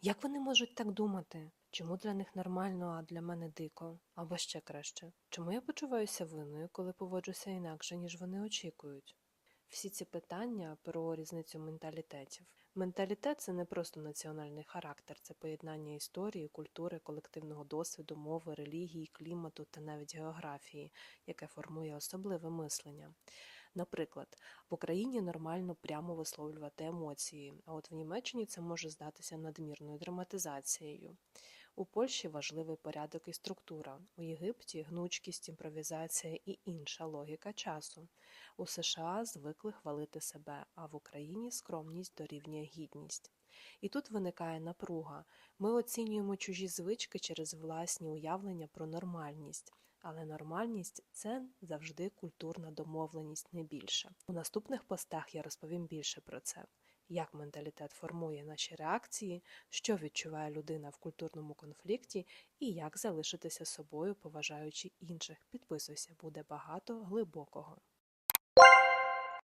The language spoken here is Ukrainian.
Як вони можуть так думати? Чому для них нормально, а для мене дико? Або ще краще, чому я почуваюся винною, коли поводжуся інакше, ніж вони очікують? Всі ці питання про різницю менталітетів. Менталітет це не просто національний характер, це поєднання історії, культури, колективного досвіду, мови, релігії, клімату та навіть географії, яке формує особливе мислення. Наприклад, в Україні нормально прямо висловлювати емоції, а от в Німеччині це може здатися надмірною драматизацією. У Польщі важливий порядок і структура, у Єгипті гнучкість, імпровізація і інша логіка часу. У США звикли хвалити себе, а в Україні скромність дорівнює гідність. І тут виникає напруга. Ми оцінюємо чужі звички через власні уявлення про нормальність. Але нормальність це завжди культурна домовленість, не більше. У наступних постах я розповім більше про це, як менталітет формує наші реакції, що відчуває людина в культурному конфлікті і як залишитися собою, поважаючи інших. Підписуйся, буде багато глибокого.